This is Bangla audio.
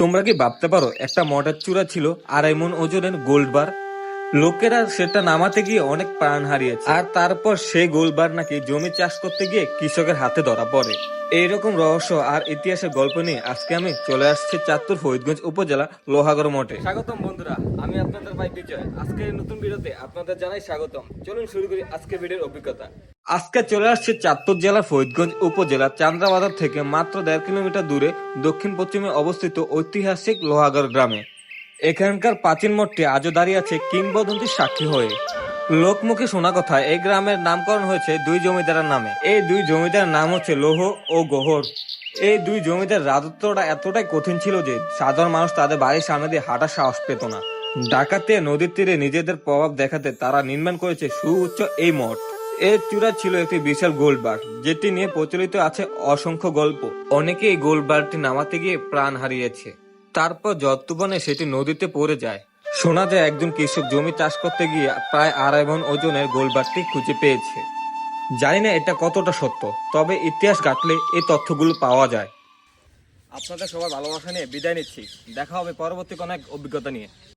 তোমরা কি ভাবতে পারো, একটা মডের চূড়া ছিল আড়াই মন ওজনের গোল্ড বার লোকেরা সেটা নামাতে গিয়ে অনেক প্রাণ হারিয়েছে। আর তারপর সেই গোল্ড বার নাকি জমি চাষ করতে গিয়ে কৃষকের হাতে ধরা পড়ে। এইরকম রহস্য আর ইতিহাসের গল্প নিয়ে আজকে আমি চলে আসছি চাঁদপুর ফরিদগঞ্জ উপজেলা লোহাগড় মঠে। স্বাগতম বন্ধুরা, আমি আপনাদের ভাই বিজয়। আজকে নতুন ভিডিওতে আপনাদের জানাই স্বাগতম। চলুন শুরু করি আজকে ভিডিওর অভিজ্ঞতা। আজকে চলে আসছে চাঁদপুর জেলার ফরিদগঞ্জ উপজেলা। চান্দ্রাবাজার থেকে মাত্র দেড় কিলোমিটার দূরে দক্ষিণ পশ্চিমে অবস্থিত ঐতিহাসিক লোহাগড় গ্রামে। এখানকার প্রাচীন মঠটি আজও দাঁড়িয়ে আছে কিংবদন্তির সাক্ষী হয়ে। লোকমুখে শোনা কথা, এই গ্রামের নামকরণ হয়েছে দুই জমিদারের নামে। এই দুই জমিদারের নাম হচ্ছে লোহ ও গোহর। এই দুই জমিদার রাজত্বটা এতটাই কঠিন ছিল যে সাধারণ মানুষ তাদের বাড়ির সামনে দিয়ে হাঁটার সাহস পেত না। ডাকাতে নদীর তীরে নিজেদের প্রভাব দেখাতে তারা নির্মাণ করেছে সুউচ্চ এই মঠ। এর চূড়া ছিল একটি বিশাল গোল্ড বার যেটি নিয়ে প্রচলিত আছে অসংখ্য গল্প। অনেকে এই গোল্ড বারটি নামাতে গিয়ে প্রাণ হারিয়েছে। তারপর যত্তবনে সেটি নদীতে পড়ে যায়। শোনা যায় একজন কৃষক জমি চাষ করতে গিয়ে প্রায় আড়াই মন ওজনের গোলবারটি খুঁজে পেয়েছে। জানি না এটা কতটা সত্য, তবে ইতিহাস ঘাটলে এই তথ্যগুলো পাওয়া যায়। আপনাদের সবার ভালোবাসা নিয়ে বিদায় নিচ্ছি। দেখা হবে পরবর্তী কোনো এক অভিজ্ঞতা নিয়ে।